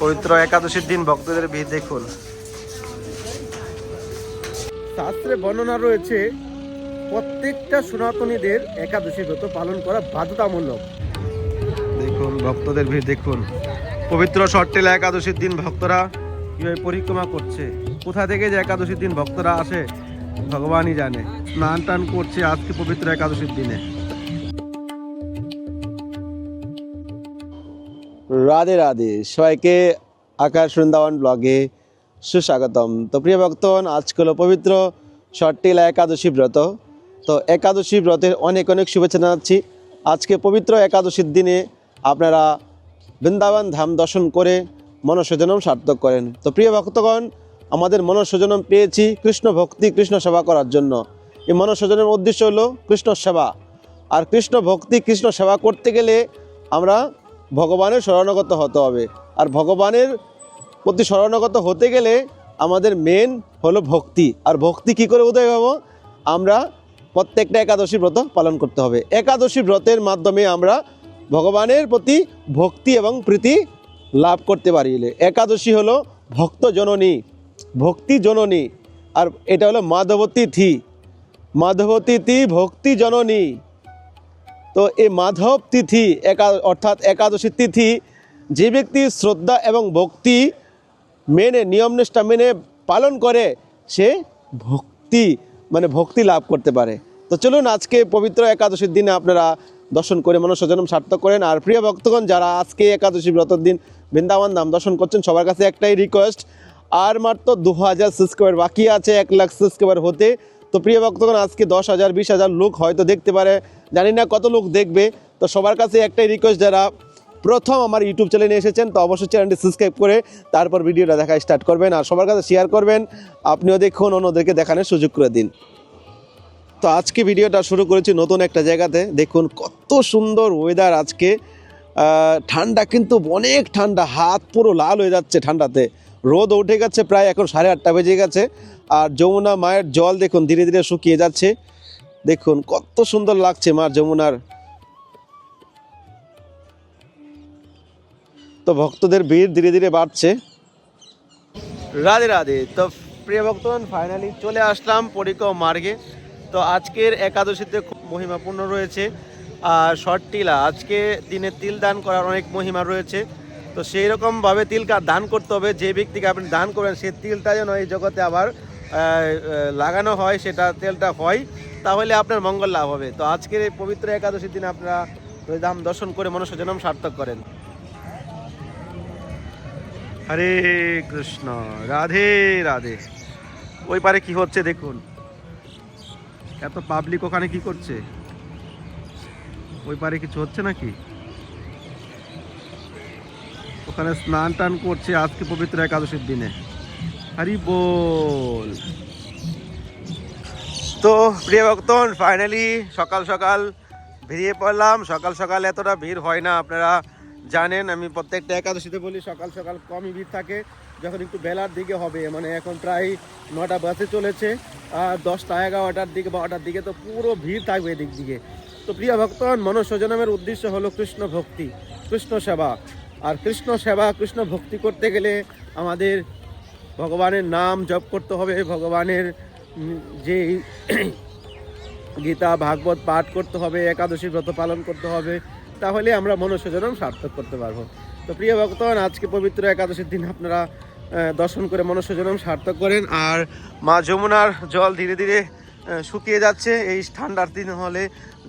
পবিত্র একাদশীর দিন ভক্তদের ভিড় দেখুন। শাস্ত্রে বর্ণনা রয়েছে প্রত্যেকটা সনাতনীদের একাদশী ব্রত পালন করা বাধ্যতামূলক। দেখুন ভক্তদের ভিড় দেখুন। পবিত্র শর্টেলা একাদশীর দিন ভক্তরা কীভাবে পরিক্রমা করছে? কোথা থেকে যে একাদশীর দিন ভক্তরা আসে ভগবানই জানে। স্নান টান করছে আজকে পবিত্র একাদশীর দিনে। রাধে রাধে। সবাইকে আকাশ বৃন্দাবন ব্লগে সুস্বাগতম। তো প্রিয় ভক্তগণ আজকে হলো পবিত্র ষট্টিলা একাদশী ব্রত। তো একাদশী ব্রতের অনেক অনেক শুভেচ্ছা জানাচ্ছি। আজকে পবিত্র একাদশীর দিনে আপনারা বৃন্দাবন ধাম দর্শন করে মনসজনম সার্থক করেন। তো প্রিয় ভক্তগণ, আমাদের মনসজনম পেয়েছি কৃষ্ণ ভক্তি, কৃষ্ণ সেবা করার জন্য। এই মনসজনের উদ্দেশ্য হলো কৃষ্ণ সেবা। আর কৃষ্ণ ভক্তি, কৃষ্ণ সেবা করতে গেলে আমরা ভগবানের শরণাগত হতে হবে। আর ভগবানের প্রতি শরণাগত হতে গেলে আমাদের মেন হলো ভক্তি। আর ভক্তি কি করে উদয় হব? আমরা প্রত্যেকটা একাদশী ব্রত পালন করতে হবে। একাদশী ব্রতের মাধ্যমে আমরা ভগবানের প্রতি ভক্তি এবং প্রীতি লাভ করতে পারি। একাদশী হলো ভক্ত জননী, ভক্তি জননী। আর এটা হলো মাধবতী থি মাধবতী তিথি ভক্তি জননী। তো এই মাধব তিথি একা অর্থাৎ একাদশী তিথি, যে ব্যক্তি শ্রদ্ধা এবং ভক্তি মেনে নিয়মনিষ্ঠা মেনে পালন করে, সে ভক্তি মানে ভক্তি লাভ করতে পারে। তো চলুন আজকে পবিত্র একাদশীর দিনে আপনারা দর্শন করে মনুষ্যজনম সার্থক করেন। আর প্রিয় ভক্তগণ, যারা আজকে একাদশী ব্রতর দিন বৃন্দাবন ধাম দর্শন করছেন, সবার কাছে একটাই রিকোয়েস্ট আর মাত্র দু হাজার সাবস্ক্রাইবার বাকি আছে, এক লাখ সাবস্ক্রাইবার হতে। তো প্রিয় ভক্তগণ, আজকে দশ হাজার, বিশ হাজার লোক হয়তো দেখতে পারে। জানি না কত লোক দেখবে, তো সবার কাছে একটাই রিকোয়েস্ট যারা প্রথম আমার ইউটিউব চ্যানেলে এসেছেন, তো অবশ্যই চ্যানেলটি সাবস্ক্রাইব করে তারপর ভিডিওটা দেখা স্টার্ট করবেন আর সবার কাছে শেয়ার করবেন। আপনিও দেখুন, অন্যদেরকে দেখানোর সুযোগ করে দিন। তো আজকে ভিডিওটা শুরু করেছি নতুন একটা জায়গাতে। দেখুন, কত সুন্দর ওয়েদার আজকে। ঠান্ডা কিন্তু অনেক ঠান্ডা, হাত পুরো লাল হয়ে যাচ্ছে ঠান্ডাতে। রোদ উঠে গেছে প্রায় এখন সাড়ে আটটা বেজে গেছে। আর যমুনা মায়ের জল দেখুন, ধীরে ধীরে শুকিয়ে যাচ্ছে। দেখুন, কত সুন্দর লাগছে মা যমুনার। তো ভক্তদের ভিড় ধীরে ধীরে বাড়ছে। রাধে রাধে। তো প্রিয় ভক্তগণ ফাইনালি চলে আসলাম পরিক্রম মার্গে। তো আজকের একাদশীতে খুব মহিমাপূর্ণ রয়েছে। আর শর্ট টিলা আজকে দিনে তিল দান করার অনেক মহিমা রয়েছে। তো সেই রকমভাবে তিল কা- দান করতে হবে। যে ব্যক্তিকে আপনি দান করবেন সেই তিলটা যেন এই জগতে আবার লাগানো হয়, সেটা তেলটা হয়, তাহলে আপনার মঙ্গল লাভ হবে। তো আজকের এই পবিত্র একাদশীর দিন আপনারা ধাম দর্শন করে মনুষ্য জনম সার্থক করেন। হরে কৃষ্ণ, রাধে রাধে। ওই পারে কি হচ্ছে দেখুন। এত পাবলিক ওখানে কি করছে? ওই পারে কিছু হচ্ছে নাকি? ওখানে স্নান টান করছে আজকে পবিত্র একাদশীর দিনে। হরি বল। তো প্রিয় ভক্তন ফাইনালি সকাল সকাল বেরিয়ে পড়লাম। সকাল সকাল এতটা ভিড় হয় না, আপনারা জানেন, আমি প্রত্যেকটা একাদশীতে বলি সকাল সকাল কমই ভিড় থাকে, যখন একটু বেলার দিকে হবে। মানে এখন প্রায় নটা বাসে চলেছে, আর দশটা, এগারোটার দিকে, বারোটার দিকে তো পুরো ভিড় থাকবে এদিক দিকে। তো প্রিয় ভক্তগণ মনুষ্যজনমের উদ্দেশ্য হলো কৃষ্ণ ভক্তি, কৃষ্ণ সেবা। আর কৃষ্ণ সেবা, কৃষ্ণ ভক্তি করতে গেলে আমাদের ভগবানের নাম জপ করতে হবে, ভগবানের যে গীতা, ভাগবত পাঠ করতে হবে, একাদশী ব্রত পালন করতে হবে, তাহলে আমরা মনুষ্যজনম সার্থক করতে পারব। তো প্রিয় ভক্তগণ, আজকে পবিত্র একাদশীর দিন আপনারা দর্শন করে মনুষ্যজনম সার্থক করেন আর মা যমুনার জল ধীরে ধীরে শুকিয়ে যাচ্ছে। এই ঠান্ডার দিন হলে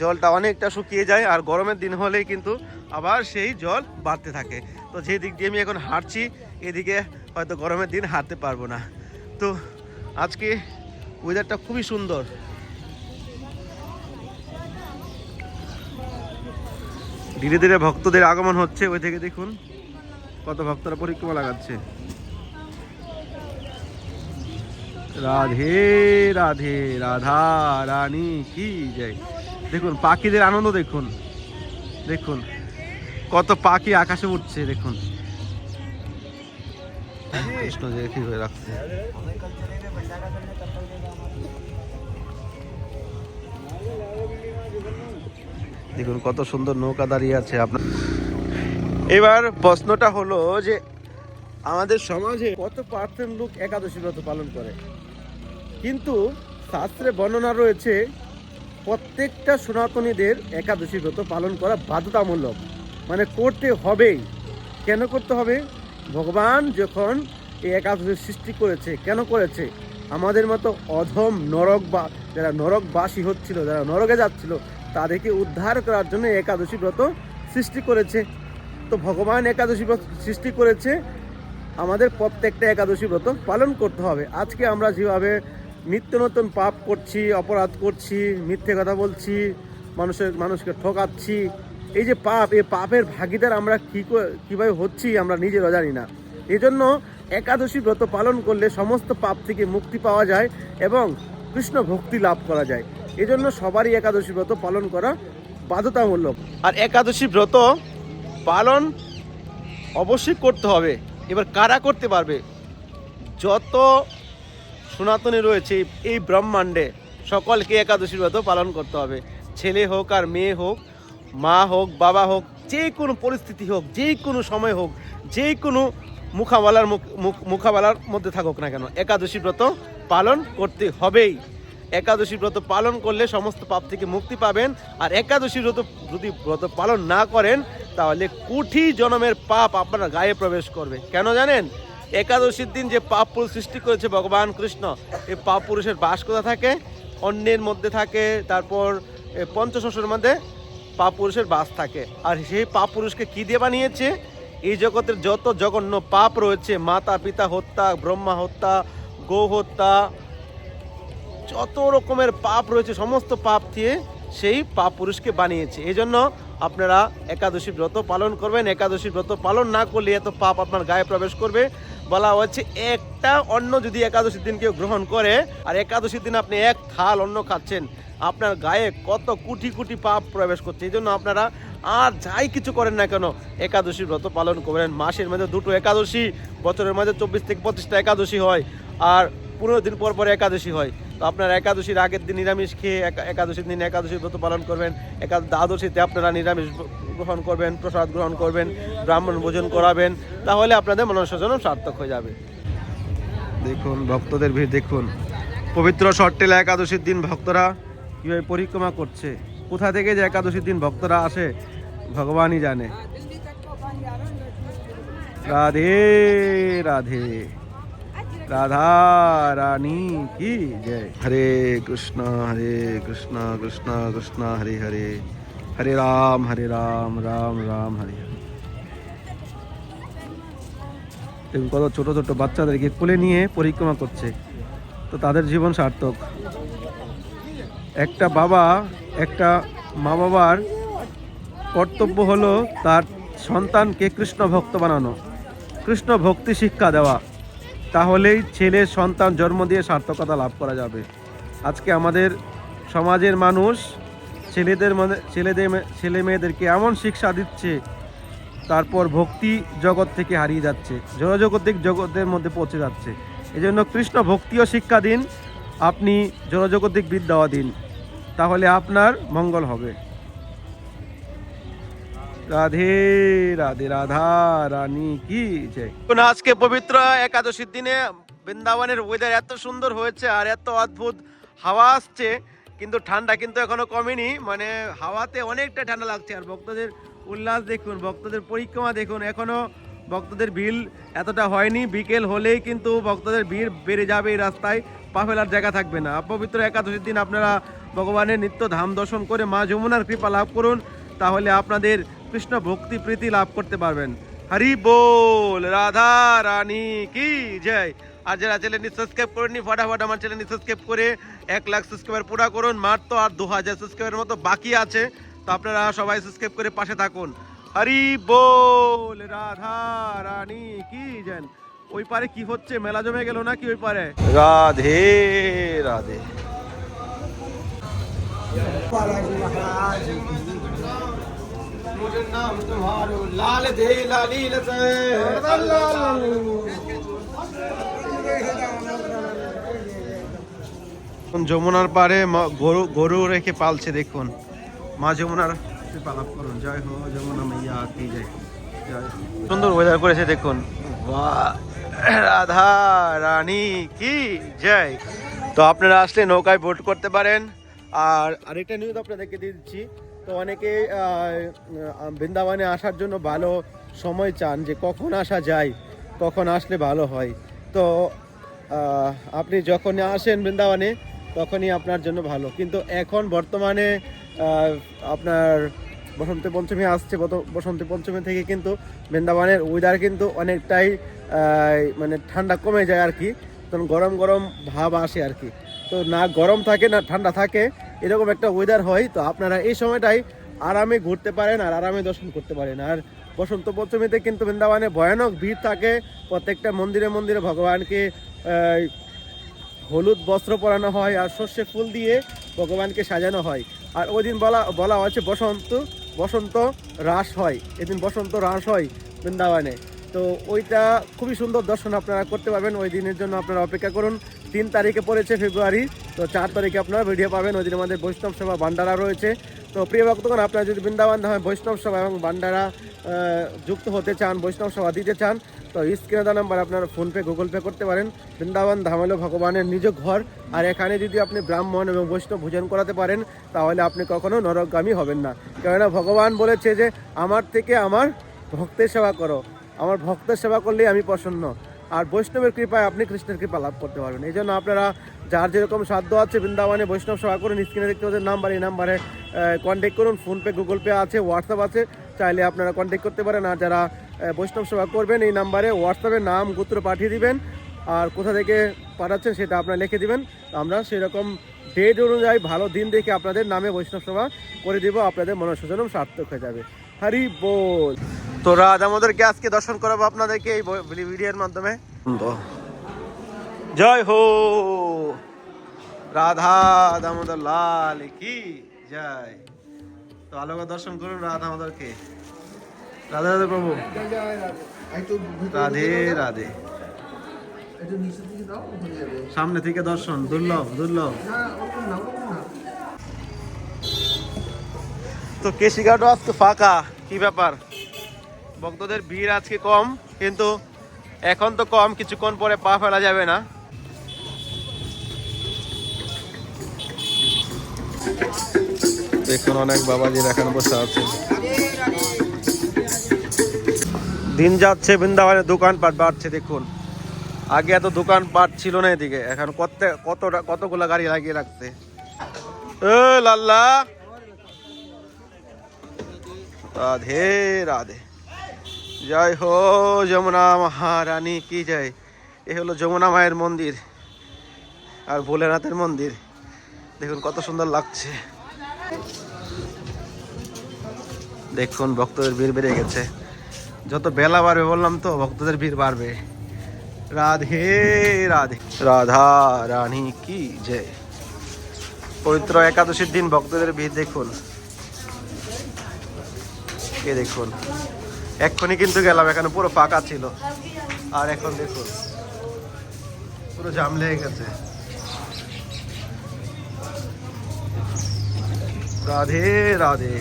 জলটা অনেকটা শুকিয়ে যায় আর গরমের দিন হলেই কিন্তু আবার সেই জল বাড়তে থাকে। তো যে দিক দিয়ে আমি এখন হাঁটছি, এদিকে হয়তো গরমের দিন হাঁটতে পারব না। তো আজকে ওয়েদারটা খুবই সুন্দর। ধীরে ধীরে ভক্তদের আগমন হচ্ছে, ওই থেকে দেখুন কত ভক্তরা পরিক্রমা লাগাচ্ছে। রাধে রাধে, রাধা, রানী, কি জয়। দেখুন, পাখিদের আনন্দ দেখুন। দেখুন, কত পাখি আকাশে উঠছে, দেখুন। কৃষ্ণ কি হয়ে রাখছে। দেখুন, কত সুন্দর নৌকা দাঁড়িয়ে আছে আপনার। এবার প্রশ্নটা হলো যে, আমাদের সমাজে কত পার্সেন্ট লোক একাদশী ব্রত পালন করে? কিন্তু শাস্ত্রে বর্ণনা রয়েছে, প্রত্যেকটা সনাতনীদের একাদশী ব্রত পালন করা বাধ্যতামূলক। মানে করতে হবেই। কেন করতে হবে? ভগবান যখন এই একাদশী সৃষ্টি করেছে। কেন করেছে? আমাদের মতো অধম নরক বা, যারা নরকবাসী হচ্ছিল, যারা নরকে যাচ্ছিল, তাদেরকে উদ্ধার করার জন্য একাদশী ব্রত সৃষ্টি করেছে। তো ভগবান একাদশী ব্রত সৃষ্টি করেছে, আমাদের প্রত্যেকটা একাদশী ব্রত পালন করতে হবে। আজকে আমরা যেভাবে নিত্য নতুন পাপ করছি, অপরাধ করছি, মিথ্যে কথা বলছি, মানুষের, মানুষকে ঠকাচ্ছি, এই যে পাপ, এই পাপের ভাগিদার আমরা কী কীভাবে হচ্ছি আমরা নিজেরা জানি না। এই জন্য একাদশী ব্রত পালন করলে সমস্ত পাপ থেকে মুক্তি পাওয়া যায় এবং কৃষ্ণ ভক্তি লাভ করা যায়। এই জন্য সবারই একাদশী ব্রত পালন করা বাধ্যতামূলক। আর একাদশী ব্রত পালন অবশ্যই করতে হবে। এবার কারা করতে পারবে? যত সনাতনী রয়েছে এই ব্রহ্মাণ্ডে, সকলকে একাদশী ব্রত পালন করতে হবে। ছেলে হোক আর মেয়ে হোক, মা হোক, বাবা হোক, যে কোনো পরিস্থিতি হোক, যে কোনো সময় হোক, যে কোনো মুখাবালার মুখ মুখ- মুখাবালার মধ্যে থাকুক না কেন। একাদশী ব্রত পালন করতে হবেই। একাদশী ব্রত পালন করলে সমস্ত পাপ থেকে মুক্তি পাবেন। আর একাদশী ব্রত যদি ব্রত পালন না করেন তাহলে কোটি জনমের পাপ আপনার গায়ে প্রবেশ করবে। কেন জানেন? একাদশীর দিন যে পাপ পুরুষ সৃষ্টি করেছে ভগবান কৃষ্ণ এই পাপ পুরুষের বাস কোথা থাকে? অন্যের মধ্যে থাকে তারপর এ, পঞ্চশস্যের মধ্যে পাপ পুরুষের বাস থাকে। আর সেই পাপ পুরুষকে কী দিয়ে বানিয়েছে? এই জগতের যত জঘন্য পাপ রয়েছে, মাতা, পিতা হত্যা, ব্রহ্মা হত্যা, গো হত্যা, যত রকমের পাপ রয়েছে, সমস্ত পাপ দিয়ে সেই পাপ পুরুষকে বানিয়েছে। এই জন্য আপনারা একাদশী ব্রত পালন করবেন। একাদশী ব্রত পালন না করলে এত পাপ আপনার গায়ে প্রবেশ করবে। বলা হচ্ছে একটা অন্ন যদি একাদশীর দিন কেউ গ্রহণ করে, আর একাদশীর দিন আপনি এক থাল অন্ন খাচ্ছেন, আপনার গায়ে কত কোটি কোটি পাপ প্রবেশ করছে। এই জন্য আপনারা আর যাই কিছু করেন না কেন, একাদশী ব্রত পালন করবেন মাসের মধ্যে দুটো একাদশী, বছরের মধ্যে চব্বিশ থেকে পঁচিশটা একাদশী হয় আর পনেরো দিন পর পর একাদশী হয়। তো আপনার একাদশীর আগের দিন নিরামিষ খেয়ে একা- একাদশীর দিন একাদশী ব্রত পালন করবেন। একা দ্বাদশীতে আপনারা নিরামিষ গ্রহণ করবেন, প্রসাদ গ্রহণ করবেন, ব্রাহ্মণ ভোজন করাবেন, তাহলে আপনাদের মনস্বজন সার্থক হয়ে যাবে। দেখুন, ভক্তদের ভিড় দেখুন। পবিত্র শর্টেলা একাদশীর দিন ভক্তরা কীভাবে পরিক্রমা করছে? কোথা থেকে যে একাদশীর দিন ভক্তরা আসে? ভগবানই জানে। রাধে রাধে। রাধা রানী কি জয়। হরে কৃষ্ণ হরে কৃষ্ণ কৃষ্ণ কৃষ্ণ, হরে হরে। হরে রাম হরে রাম রাম রাম, হরে হরে। কত ছোট ছোট বাচ্চাদেরকে কোলে নিয়ে পরিক্রমা করছে। তো তাদের জীবন সার্থক। একটা বাবা, একটা মা বাবার কর্তব্য হলো তার সন্তানকে কৃষ্ণ ভক্ত বানানো, কৃষ্ণ ভক্তি শিক্ষা দেওয়া। তাহলেই ছেলে সন্তান জন্ম দিয়ে সার্থকতা লাভ করা যাবে। আজকে আমাদের সমাজের মানুষ ছেলেদের ছেলেদের ছেলে মেয়েদেরকে এমন শিক্ষা দিচ্ছে, তারপর ভক্তি জগৎ থেকে হারিয়ে যাচ্ছে জড়জগতিক জগতের মধ্যে পৌঁছে যাচ্ছে। এই জন্য কৃষ্ণ ভক্তিও শিক্ষা দিন, আপনি জড়জগতিক বিদ্যাও দিন। তাহলে আপনার মঙ্গল হবে। রাধে রাধে রাধা, রানী কি আজকে পবিত্র একাদশীর দিনে বৃন্দাবনের ওয়েদার এত সুন্দর হয়েছে আর এত অদ্ভুত হাওয়া আসছে, কিন্তু ঠান্ডা কিন্তু এখনও কমেনি। মানে হাওয়াতে অনেকটা ঠান্ডা লাগছে আর ভক্তদের উল্লাস দেখুন, ভক্তদের পরিক্রমা দেখুন। এখনও ভক্তদের ভিড় এতটা হয়নি। বিকেল হলেই কিন্তু ভক্তদের ভিড় বেড়ে যাবে এই রাস্তায়। পা ফেলার জায়গা থাকবে না। পবিত্র একাদশীর দিন আপনারা ভগবানের নিত্য ধাম দর্শন করে মা যমুনার কৃপা লাভ করুন। তাহলে আপনাদের কৃষ্ণ ভক্তি প্রীতি লাভ করতে পারবেন। হরি বল রাধা রানী কি জয়। আর যারা চ্যানেলটি সাবস্ক্রাইব করেননি ফটাফট আমার চ্যানেলটি সাবস্ক্রাইব করে এক লাখ সাবস্ক্রাইবার পুরা করুন। মাত্র আর দু হাজার সাবস্ক্রাইবের মতো বাকি আছে। তো আপনারা সবাই সাবস্ক্রাইব করে পাশে থাকুন। হরি বল রাধা রানী কি যেন ওই পারে কি হচ্ছে? মেলা জমে গেল নাকি ওই পারে? রাধে রাধে। नाम तुम्हारो लाल दे लाली যমুনার পারে মা- গরু গরু রেখে পালছে দেখুন মা যমুনার কৃপা লাভ করুন জয় হো যমুনা মাইয়া কি জয় জয় হো। সুন্দর ওয়েদার করেছে দেখুন বাহ, রাধা রানী কি জয় তো আপনারা আসলে নৌকায় ভোট করতে পারেন আর আরেকটা নিউজ আপনাদেরকে দিয়ে দিচ্ছি তো অনেকে বৃন্দাবনে আসার জন্য ভালো সময় চান যে কখন আসা যায়, কখন আসলে ভালো হয়। তো আপনি যখন আসেন বৃন্দাবনে, তখনই আপনার জন্য ভালো। কিন্তু এখন বর্তমানে আপনার বসন্ত পঞ্চমী আসছে বসন্ত পঞ্চমী থেকে কিন্তু বৃন্দাবনের ওয়েদার কিন্তু অনেকটাই মানে ঠান্ডা কমে যায় আর কি। তখন গরম গরম ভাব আসে আর কি। তো না গরম থাকে, না ঠান্ডা থাকে এরকম একটা ওয়েদার হয়, তো আপনারা এই সময়টাই আরামে ঘুরতে পারেন আর আরামে দর্শন করতে পারেন। আর বসন্ত পঞ্চমীতে কিন্তু বৃন্দাবনে ভয়ানক ভিড় থাকে। প্রত্যেকটা মন্দিরে মন্দিরে ভগবানকে হলুদ বস্ত্র পরানো হয় আর সর্ষে ফুল দিয়ে ভগবানকে সাজানো হয়। আর ওই দিন বলা বলা হচ্ছে বসন্ত বসন্ত হ্রাস হয়। এদিন বসন্ত হ্রাস হয় বৃন্দাবনে। তো ওইটা খুবই সুন্দর দর্শন আপনারা করতে পারবেন। ওই দিনের জন্য আপনারা অপেক্ষা করুন। তিন তারিখে পড়েছে ফেব্রুয়ারি। তো চার তারিখে আপনারা ভিডিও পাবেন। ওই দিন আমাদের বৈষ্ণব সভা ভান্ডারা রয়েছে। তো প্রিয় ভক্তগণ, আপনারা যদি বৃন্দাবন ধামে বৈষ্ণব সভা এবং ভান্ডারা যুক্ত হতে চান, বৈষ্ণব সভা দিতে চান, তো স্ক্রিনে দেওয়া নাম্বার আপনারা ফোনপে গুগল পে করতে পারেন। বৃন্দাবন ধাম হলো ভগবানের নিজ ঘর। আর এখানে যদি আপনি ব্রাহ্মণ এবং বৈষ্ণব ভোজন করাতে পারেন, তাহলে আপনি কখনো নরকগামী হবেন না। কেননা ভগবান বলেছে যে, আমার থেকে আমার ভক্তের সেবা করো। আমার ভক্তের সেবা করলেই আমি প্রসন্ন। আর বৈষ্ণবের কৃপায় আপনি কৃষ্ণের কৃপা লাভ করতে পারবেন। এই জন্য আপনারা যার যেরকম সাধ্য আছে বৃন্দাবনে বৈষ্ণব সেবা করুন, স্ক্রিনে দেখতে পাচ্ছেন নাম্বার, এই নাম্বারে কন্ট্যাক্ট করুন। ফোনপে গুগল পে আছে হোয়াটসঅ্যাপ আছে, চাইলে আপনারা কন্ট্যাক্ট করতে পারেন। আর যারা বৈষ্ণব সেবা করবেন, এই নাম্বারে হোয়াটসঅ্যাপে নাম, গোত্র পাঠিয়ে দিবেন। আর কোথা থেকে পাঠাচ্ছেন সেটা আপনারা লিখে দিবেন। আমরা সেরকম ডেট অনুযায়ী ভালো দিন দেখে আপনাদের নামে বৈষ্ণব সেবা করে দিব। আপনাদের মনসূচনম সার্থক হয়ে যাবে। হরি বল! তো রাজ, আমাদেরকে আজকে দর্শন করাবো আপনাদেরকে এই ভিডিওর মাধ্যমে। জয় হো! রাধা দামোদর লাল, কি? জয়। তো আলোকে দর্শন করুন রাধা আমাদেরকে। রাধা রাধা প্রভু। রাধে রাধে। সামনে থেকে দর্শন, দুর্লভ দুর্লভ। তো কেশিঘাটও আজকে ফাঁকা, কি ব্যাপার? ভক্তদের ভিড় আজকে কম কিন্তু এখন তো কম কিছুক্ষণ পরে পা ফেলা যাবে না। দেখুন অনেক বাবাজির এখানে বসে আছে। দিন যাচ্ছে বৃন্দাবনে দোকানপাট বাড়ছে দেখুন। আগে এত দোকানপাট ছিল না এদিকে এখন কত কতটা কতগুলা গাড়ি লাগিয়ে রাখছে। এ লাল্লা। রাধে রাধে। জয় হো যমুনা মহারানী, কি জয়? এ হলো যমুনা মায়ের মন্দির আর ভোলেনাথের মন্দির। দেখুন কত সুন্দর লাগছে। দেখুন, ভক্তদের ভিড় বেড়ে গেছে। যত বেলা বাড়বে বললাম তো, ভক্তদের ভিড় বাড়বে। রাধে রাধে। রাধা রানী, কি জয়। পবিত্র একাদশীর দিন ভক্তদের ভিড় দেখুন। এ দেখুন। এক্ষুনি কিন্তু গেলাম, এখানে পুরো ফাঁকা ছিল। আর এখন দেখুন পুরো জাম লেগে গেছে। রাধে রাধে।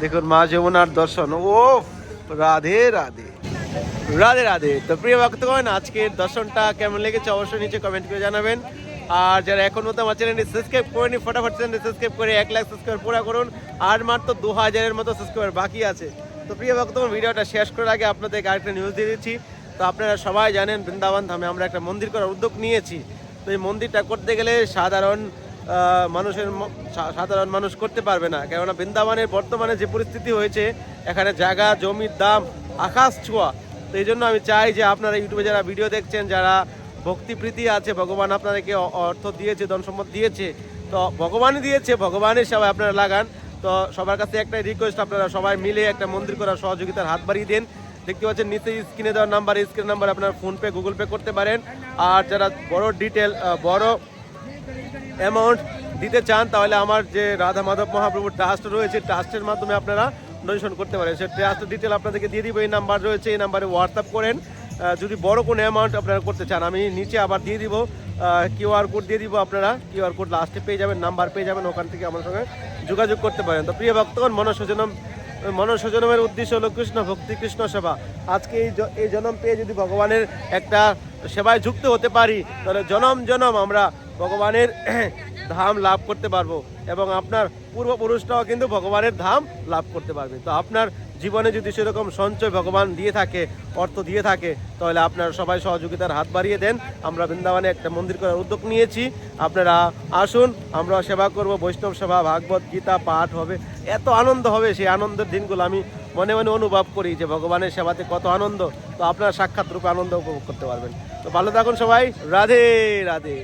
দেখুন, মা যমুনার দর্শন। ও, রাধে রাধে। রাধে রাধে। তো প্রিয় ভক্তগণ, আজকের দর্শনটা কেমন লেগেছে অবশ্যই নিচে কমেন্ট করে জানাবেন। আর যারা এখন মতো আমার চ্যানেলটি সাবস্ক্রাইব করেনি, ফটাফট চ্যানেলটি সাবস্ক্রাইব করে এক লাখ সাবস্ক্রাইব পুরো করুন। আর মাত্র দু হাজারের মতো সাবস্ক্রাইবার বাকি আছে। তো প্রিয় ভক্ত ভিডিওটা শেষ করার আগে আপনাদেরকে আরেকটা নিউজ দিয়ে দিচ্ছি। তো আপনারা সবাই জানেন, বৃন্দাবন ধামে আমরা একটা মন্দির করার উদ্যোগ নিয়েছি। তো এই মন্দিরটা করতে গেলে সাধারণ মানুষের সাধারণ মানুষ করতে পারবে না। কেননা বৃন্দাবনের বর্তমানে যে পরিস্থিতি হয়েছে, এখানে জায়গা, জমির দাম, আকাশ ছোঁয়া। তো এই জন্য আমি চাই যে আপনারা ইউটিউবে যারা ভিডিও দেখছেন, যারা ভক্তিপ্রীতি আছে, ভগবান আপনাদেরকে অর্থ দিয়েছে ধন সম্পদ দিয়েছে। তো ভগবানই দিয়েছে, ভগবানের সেবায় আপনারা লাগান। তো সবার কাছে একটাই রিকোয়েস্ট আপনারা সবাই মিলে একটা মন্দির করার সহযোগিতার হাত বাড়িয়ে দেন। দেখতে পাচ্ছেন, নিচে স্ক্রিনে দেওয়ার নাম্বার স্ক্রিন নাম্বার আপনারা ফোনপে গুগল পে করতে পারেন। আর যারা বড় ডিটেল বড় অ্যামাউন্ট দিতে চান, তাহলে আমার যে রাধা মাধব মহাপ্রভুর ট্রাস্ট রয়েছে ট্রাস্টের মাধ্যমে আপনারা ডোনেশন করতে পারেন। সে ট্রাস্টের ডিটেল আপনাদেরকে দিয়ে দিব, এই নাম্বার রয়েছে, এই নাম্বারে হোয়াটসঅ্যাপ করেন। যদি বড় কোনো অ্যামাউন্ট আপনারা করতে চান, আমি নিচে আবার দিয়ে দিব কিউআর কোড দিয়ে দিব আপনারা। কিউআর কোড লাস্টে পেয়ে যাবেন নাম্বার পেয়ে যাবেন, ওখান থেকে আমার সঙ্গে যোগাযোগ করতে পারেন। তো প্রিয় ভক্তগণ, মনসূচনম মনুষ্য জন্মের উদ্দেশ্য হলো কৃষ্ণ ভক্তি, কৃষ্ণ সেবা। আজকে এই এই জনম পেয়ে যদি ভগবানের একটা সেবায় যুক্ত হতে পারি, তাহলে জনম জনম আমরা ভগবানের ধাম লাভ করতে পারব। এবং আপনার পূর্বপুরুষরাও কিন্তু ভগবানের ধাম লাভ করতে পারবে। তো আপনার জীবনে যদি সেরকম সঞ্চয় ভগবান দিয়ে থাকে, অর্থ দিয়ে থাকে, তাহলে আপনারা সবাই সহযোগিতার হাত বাড়িয়ে দেন। আমরা বৃন্দাবনে একটা মন্দির করার উদ্যোগ নিয়েছি। আপনারা আসুন, আমরা সেবা করব। বৈষ্ণব সেবা, ভাগবত গীতা পাঠ হবে। এত আনন্দ হবে সেই আনন্দের দিনগুলো আমি মনে মনে অনুভব করি যে ভগবানের সেবাতে কত আনন্দ। তো আপনারা সাক্ষাৎ রূপে আনন্দ উপভোগ করতে পারবেন। তো ভালো থাকুন সবাই। রাধে রাধে।